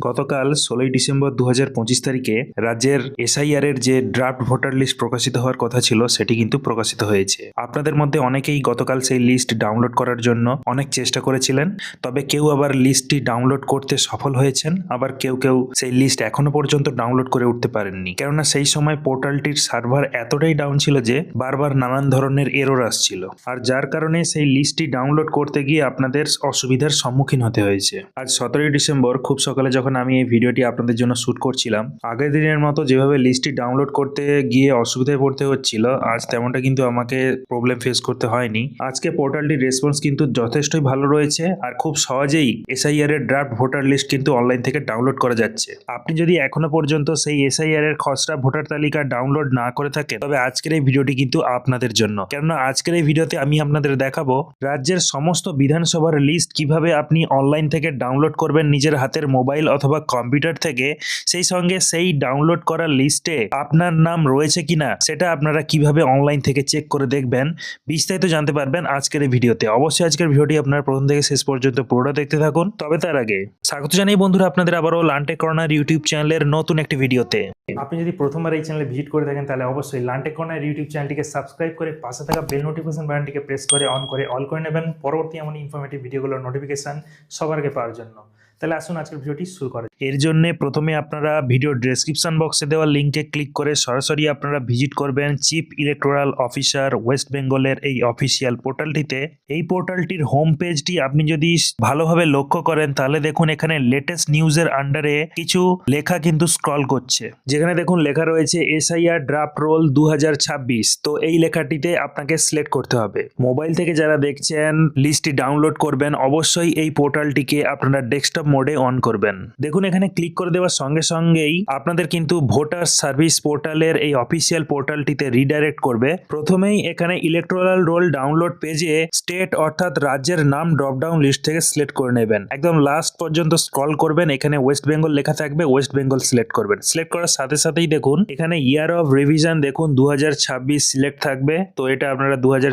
গতকাল ষোলোই ডিসেম্বর দু পঁচিশ তারিখে রাজ্যের এসআইআর এর যে ড্রাফট ভোটার লিস্ট প্রকাশিত হওয়ার কথা ছিল, সেটি কিন্তু প্রকাশিত হয়েছে। আপনাদের মধ্যে অনেকেই গতকাল সেই লিস্ট ডাউনলোড করার জন্য অনেক চেষ্টা করেছিলেন, তবে কেউ আবার লিস্টটি ডাউনলোড করতে সফল হয়েছেন, আবার কেউ কেউ সেই লিস্ট এখনও পর্যন্ত ডাউনলোড করে উঠতে পারেননি। কেননা সেই সময় পোর্টালটির সার্ভার এতটাই ডাউন ছিল যে, বারবার নানান ধরনের এরর আসছিল। আর যার কারণে সেই লিস্টটি ডাউনলোড করতে গিয়ে আপনাদের অসুবিধার সম্মুখীন হতে হয়েছে। আজ সতেরোই ডিসেম্বর, খুব সকালে যখন আমি এই ভিডিওটি আপনাদের জন্য শ্যুট করছিলাম, আগের দিনের মতো যেভাবে লিস্টটি ডাউনলোড করতে গিয়ে অসুবিধায় পড়তে হচ্ছিল, আজ তেমনটা কিন্তু আমাকে প্রবলেম ফেস করতে হয়নি। আজকে পোর্টালটির রেসপন্স কিন্তু যথেষ্টই ভালো রয়েছে আর খুব সহজেই এসআইআর এর ড্রাফট ভোটার লিস্ট কিন্তু অনলাইন থেকে ডাউনলোড করা যাচ্ছে। আপনি যদি এখনও পর্যন্ত সেই এসআইআর এর খসড়া ভোটার তালিকা ডাউনলোড না করে থাকেন, তবে আজকের এই ভিডিওটি কিন্তু আপনাদের জন্য। কেননা আজকের এই ভিডিওতে আমি আপনাদের দেখাবো রাজ্যের সমস্ত বিধানসভার লিস্ট কীভাবে আপনি অনলাইন থেকে ডাউনলোড করবেন নিজের হাতের মোবাইল অথবা কম্পিউটার থেকে সেই সঙ্গে সেই ডাউনলোড করা লিস্টে আপনার নাম রয়েছে কিনা, সেটা আপনারা কীভাবে অনলাইন থেকে চেক করে দেখবেন, বিস্তারিত জানতে পারবেন আজকের এই ভিডিওতে। অবশ্যই আজকের ভিডিওটি আপনার প্রথম থেকে শেষ পর্যন্ত পুরোটা দেখতে থাকুন। তবে তার আগে, স্বাগত জানাই বন্ধুরা আপনাদের আবারও লান্টে কর্নার ইউটিউব চ্যানেলের নতুন একটি ভিডিওতে। আপনি যদি প্রথমবার এই চ্যানেলে ভিজিট করে থাকেন, তাহলে অবশ্যই লান্টে কর্নার ইউটিউব চ্যানেলটিকে সাবস্ক্রাইব করে পাশে থাকা বেল নোটিফিকেশন বাটনটিকে প্রেস করে অন করে অল করে নেবেন। পরবর্তী এমন ইনফরমেটিভ ভিডিওগুলোর নোটিফিকেশন সবার আগে পাওয়ার জন্য। তাহলে আসুন আজকের ভিডিওটি শুরু করা এর জন্য প্রথমে আপনারা ভিডিও ডেসক্রিপশন বক্সে দেওয়া লিঙ্কে ক্লিক করে সরাসরি আপনারা ভিজিট করবেন চিফ ইলেকটোরাল অফিসার ওয়েস্ট বেঙ্গলের এই অফিসিয়াল পোর্টালটিতে এই পোর্টালটির হোম পেজটি আপনি যদি ভালোভাবে লক্ষ্য করেন, তাহলে দেখুন এখানে লেটেস্ট নিউজের আন্ডারে কিছু লেখা কিন্তু স্ক্রল করছে। যেখানে দেখুন লেখা রয়েছে এসআইআর ড্রাফট রোল দু হাজার ছাব্বিশ। তো এই লেখাটিতে আপনাকে সিলেক্ট করতে হবে। মোবাইল থেকে যারা দেখছেন লিস্টটি ডাউনলোড করবেন, অবশ্যই এই পোর্টালটিকে আপনারা ডেস্কটপ মোডে অন করবেন। দেখুন, এখানে ক্লিক করে দেওয়ার সঙ্গে সঙ্গেই আপনাদের কিন্তু ভোটার সার্ভিস পোর্টালের এই অফিসিয়াল পোর্টালটিতে রিডাইরেক্ট করবে। প্রথমেই এখানে ইলেকট্রাল রোল ডাউনলোড পেজে স্টেট অর্থাৎ রাজ্যের নাম ড্রপডাউন লিস্ট থেকে সিলেক্ট করে নেবেন। একদম লাস্ট পর্যন্ত স্ক্রল করবেন, এখানে ওয়েস্ট বেঙ্গল লেখা থাকবে ওয়েস্ট বেঙ্গল সিলেক্ট করবেন। সিলেক্ট করার সাথে সাথেই দেখুন, এখানে ইয়ার অফ রিভিশন দেখুন দু হাজার ছাব্বিশ সিলেক্ট থাকবে। তো এটা আপনারা দু হাজার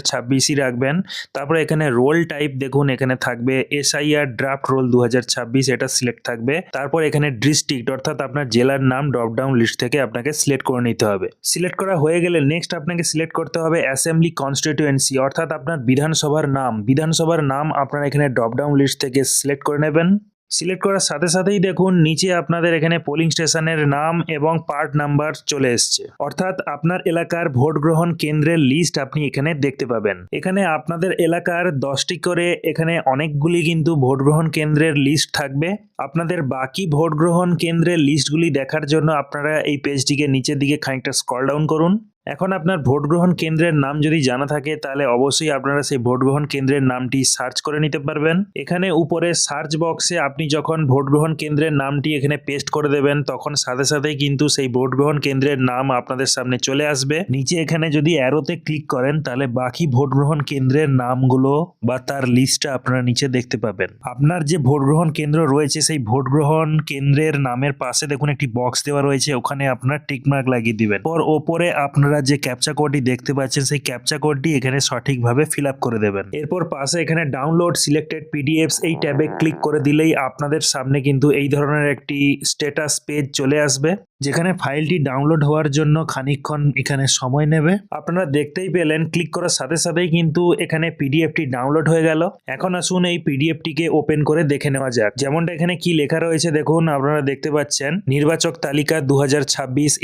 রাখবেন। তারপরে এখানে রোল টাইপ দেখুন, এখানে থাকবে এসআইআর ড্রাফট রোল দু হাজার ছাব্বিশ। এটা সিলেক্ট থাকবে। তারপর এখানে ডিস্ট্রিক্ট অর্থাৎ আপনার জেলার নাম ড্রপডাউন লিস্ট থেকে আপনাকে সিলেক্ট করে নিতে হবে। সিলেক্ট করা হয়ে গেলে নেক্সট আপনাকে সিলেক্ট করতে হবে অ্যাসেম্বলি কনস্টিটিউয়েন্সি অর্থাৎ আপনার বিধানসভার নাম। বিধানসভার নাম আপনার এখানে ড্রপডাউন লিস্ট থেকে সিলেক্ট করে নেবেন। সিলেক্ট করার সাথে সাথেই দেখুন, নিচে আপনাদের এখানে পোলিং স্টেশনের নাম এবং পার্ট নাম্বার চলে এসছে। অর্থাৎ আপনার এলাকার ভোট গ্রহণ কেন্দ্রের লিস্ট আপনি এখানে দেখতে পাবেন। এখানে আপনাদের এলাকার দশটি করে এখানে অনেকগুলি কিন্তু ভোট গ্রহণ কেন্দ্রের লিস্ট থাকবে। আপনাদের বাকি ভোট গ্রহণ কেন্দ্রের লিস্টগুলি দেখার জন্য আপনারা এই পেজটিকে নিচের দিকে খানিকটা স্ক্রল ডাউন করুন। এখন আপনার ভোট গ্রহণ কেন্দ্রের নাম যদি জানা থাকে, তাহলে অবশ্যই আপনারা সেই ভোট গ্রহণ কেন্দ্রের নামটি সার্চ করে নিতে পারবেন। এখানে উপরে সার্চ বক্সে আপনি যখন ভোট গ্রহণ কেন্দ্রের নামটি এখানে পেস্ট করে দেবেন, তখন সাথে সাথেই কিন্তু সেই ভোট গ্রহণ কেন্দ্রের নাম আপনাদের সামনে চলে আসবে। নিচে এখানে যদি অ্যারোতে ক্লিক করেন, তাহলে বাকি ভোট গ্রহণ কেন্দ্রের নামগুলো বা তার লিস্টটা আপনারা নিচে দেখতে পাবেন। আপনার যে ভোট গ্রহণ কেন্দ্র রয়েছে, সেই ভোট গ্রহণ কেন্দ্রের নামের পাশে দেখুন একটি বক্স দেওয়া রয়েছে, ওখানে আপনার টিকমার্ক লাগিয়ে দিবেন। পর ওপরে আপনারা যে ক্যাপচা কোডটি দেখতে পাচ্ছেন, সেই ক্যাপচা কোডটি এখানে সঠিকভাবে ফিল করে দেবেন। এরপর পাশে এখানে ডাউনলোড সিলেক্টেড পিডিএফস এই ট্যাবে ক্লিক করে দিলেই আপনাদের সামনে কিন্তু এই ধরনের একটি স্ট্যাটাস পেজ চলে আসবে। যেখানে ফাইলটি ডাউনলোড হওয়ার জন্য খানিকক্ষণ এখানে সময় নেবে। আপনারা দেখতেই পেলেন, ক্লিক করার সাথে সাথেই কিন্তু এখানে পিডিএফটি ডাউনলোড হয়ে গেল। এখন আসুন এই পিডিএফটিকে ওপেন করে দেখে নেওয়া যাক। যেমনটা এখানে কি লেখা রয়েছে দেখুন, আপনারা দেখতে পাচ্ছেন, নির্বাচক তালিকা দু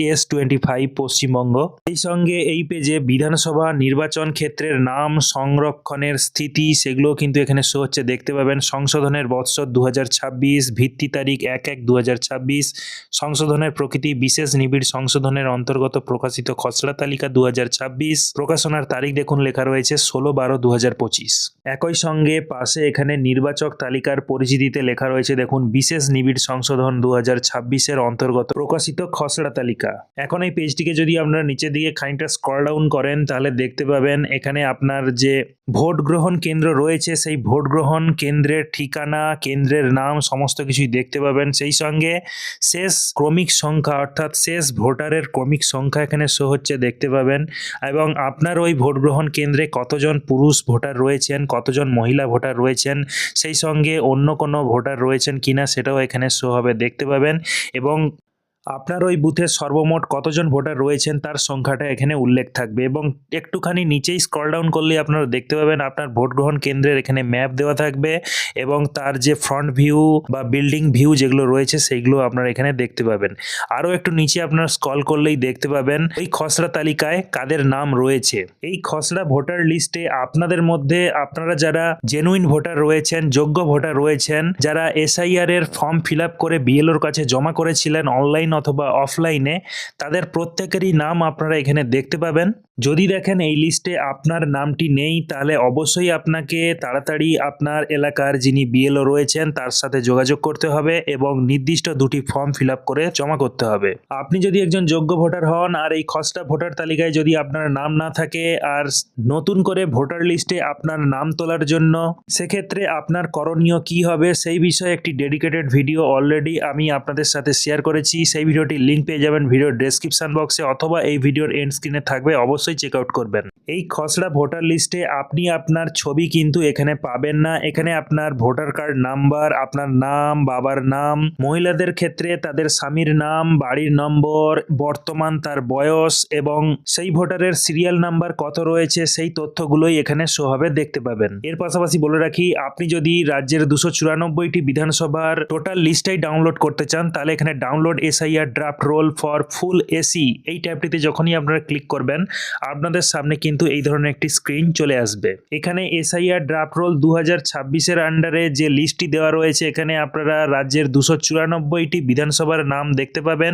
এস টোয়েন্টি ফাইভ পশ্চিমবঙ্গ। এই সঙ্গে এই পেজে বিধানসভা নির্বাচন ক্ষেত্রের নাম, সংরক্ষণের স্থিতি সেগুলো কিন্তু এখানে শো হচ্ছে। দেখতে পাবেন, সংশোধনের বৎসর দু ভিত্তি তারিখ এক এক দু সংশোধনের প্রকৃতি বিশেষ নিবিড় সংশোধনের অন্তর্গত প্রকাশিত খসড়া তালিকা দুহাজার ছাব্বিশ। প্রকাশনার তারিখ দেখুন, লেখা রয়েছে ষোলো বারো দু একই সঙ্গে পাশে এখানে নির্বাচক তালিকার পরিচিতিতে লেখা রয়েছে, দেখুন, বিশেষ নিবিড় সংশোধন দু ছাব্বিশের অন্তর্গত প্রকাশিত খসড়া তালিকা। এখন এই পেজটিকে যদি আপনারা নিচের দিকে খানিকটা স্ক্রল ডাউন করেন, তাহলে দেখতে পাবেন এখানে আপনার যে ভোট গ্রহণ কেন্দ্র রয়েছে, সেই ভোট গ্রহণ কেন্দ্রের ঠিকানা, কেন্দ্রের নাম, সমস্ত কিছুই দেখতে পাবেন। সেই সঙ্গে শেষ ক্রমিক সংখ্যা সংখ্যা অর্থাৎ শেষ ভোটারের ক্রমিক সংখ্যা এখানে শো হচ্ছে, দেখতে পাবেন। এবং আপনার ওই ভোট গ্রহণ কেন্দ্রে কতজন পুরুষ ভোটার রয়েছেন, কতজন মহিলা ভোটার রয়েছেন, সেই সঙ্গে অন্য কোনো ভোটার রয়েছেন কিনা সেটাও এখানে শো হবে, দেখতে পাবেন। এবং আপনার ওই বুথে সর্বমোট কতজন ভোটার রয়েছেন তার সংখ্যাটা এখানে উল্লেখ থাকবে এবং একটুখানি নিচেই স্ক্রল ডাউন করলে আপনারা দেখতে পাবেন আপনার ভোট গ্রহণ কেন্দ্রের এখানে ম্যাপ দেওয়া থাকবে এবং তার যে ফ্রন্ট ভিউ বা বিল্ডিং ভিউ যেগুলো রয়েছে সেইগুলো আপনারা এখানে দেখতে পাবেন। আরও একটু নিচে আপনারা স্ক্রল করলেই দেখতে পাবেন এই খসড়া তালিকায় কাদের নাম রয়েছে। এই খসড়া ভোটার লিস্টে আপনাদের মধ্যে আপনারা যারা জেনুইন ভোটার রয়েছেন, যোগ্য ভোটার রয়েছেন, যারা এসআইআর এর ফর্ম ফিল করে বিএলওর কাছে জমা করেছিলেন অনলাইন অথবা অফলাইনে তাদের প্রত্যেকেরই নাম আপনারা এখানে দেখতে পাবেন। যদি দেখেন এই লিস্টে আপনার নামটি নেই, তাহলে অবশ্যই আপনাকে তাড়াতাড়ি আপনার এলাকার যিনি বিএলও রয়েছেন, তার সাথে যোগাযোগ করতে হবে এবং নির্দিষ্ট দুটি ফর্ম ফিল করে জমা করতে হবে। আপনি যদি একজন যোগ্য ভোটার হন আর এই খসড়া ভোটার তালিকায় যদি আপনার নাম না থাকে আর নতুন করে ভোটার লিস্টে আপনার নাম তোলার জন্য, সেক্ষেত্রে আপনার করণীয় কি হবে সেই বিষয়ে একটি ডেডিকেটেড ভিডিও অলরেডি আমি আপনাদের সাথে শেয়ার করেছি। সেই ভিডিওটির লিঙ্ক পেয়ে যাবেন ভিডিওর ডেসক্রিপশন বক্সে অথবা এই ভিডিওর এন্ড স্ক্রিনে থাকবে। অবশ্যই চেক আউট করবেন। এই খসড়া ভোটার লিস্টে আপনি আপনার ছবি কিন্তু এখানে পাবেন না। এখানে আপনার ভোটার কার্ড নাম্বার আপনার নাম, বাবার নাম, মহিলাদের ক্ষেত্রে তাদের স্বামীর নাম, বাড়ির নম্বর, বর্তমান তার বয়স এবং সেই ভোটারের সিরিয়াল নাম্বার কত রয়েছে, সেই তথ্যগুলোই এখানে হবে, দেখতে পাবেন। এর পাশাপাশি বলে রাখি, আপনি যদি রাজ্যের দুশো চুরানব্বইটি বিধানসভার টোটাল লিস্টটাই ডাউনলোড করতে চান, তাহলে এখানে download SIR draft roll for full AC এই ট্যাবটিতে যখনই আপনারা ক্লিক করবেন আপনাদের সামনে কিন্তু এই ধরনের একটি স্ক্রিন চলে আসবে। এখানে এসআইআর ড্রাফট রোল দু হাজার আন্ডারে যে লিস্টটি দেওয়া রয়েছে, এখানে আপনারা রাজ্যের দুশো চুরানব্বইটি বিধানসভার নাম দেখতে পাবেন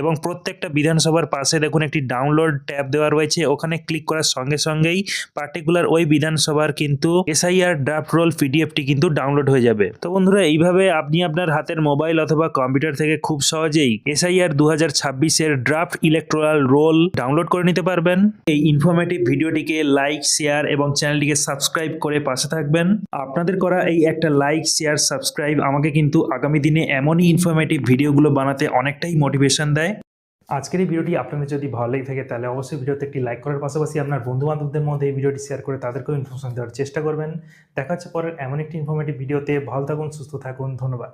এবং প্রত্যেকটা বিধানসভার পাশে দেখুন একটি ডাউনলোড ট্যাব দেওয়া রয়েছে। ওখানে ক্লিক করার সঙ্গে সঙ্গেই পার্টিকুলার ওই বিধানসভার কিন্তু এসআইআর ড্রাফট রোল পিডিএফটি কিন্তু ডাউনলোড হয়ে যাবে। তো বন্ধুরা, এইভাবে আপনি আপনার হাতের মোবাইল অথবা কম্পিউটার থেকে খুব সহজেই এসআইআর দু হাজার ছাব্বিশের ড্রাফট ইলেকট্রাল রোল ডাউনলোড করে নিতে পারবেন। এই ইনফরমেটিভ ভিডিওটিকে লাইক শেয়ার এবং চ্যানেলটিকে সাবস্ক্রাইব করে পাশে থাকবেন। আপনাদের করা এই একটা লাইক শেয়ার সাবস্ক্রাইব আমাকে কিন্তু আগামী দিনে এমনই ইনফরমেটিভ ভিডিওগুলো বানাতে অনেকটাই মোটিভেশন দেয়। আজকের এই ভিডিওটি আপনাদের যদি ভালো লেগে থাকে তাহলে অবশ্যই ভিডিওতে একটি লাইক করার পাশাপাশি আপনার বন্ধু বান্ধবদের মধ্যে এই ভিডিওটি শেয়ার করে তাদেরকেও ইনফরমেশন দেওয়ার চেষ্টা করবেন। দেখা হচ্ছে পরের এমন একটি ইনফরমেটিভ ভিডিওতে। ভালো থাকুন, সুস্থ থাকুন, ধন্যবাদ।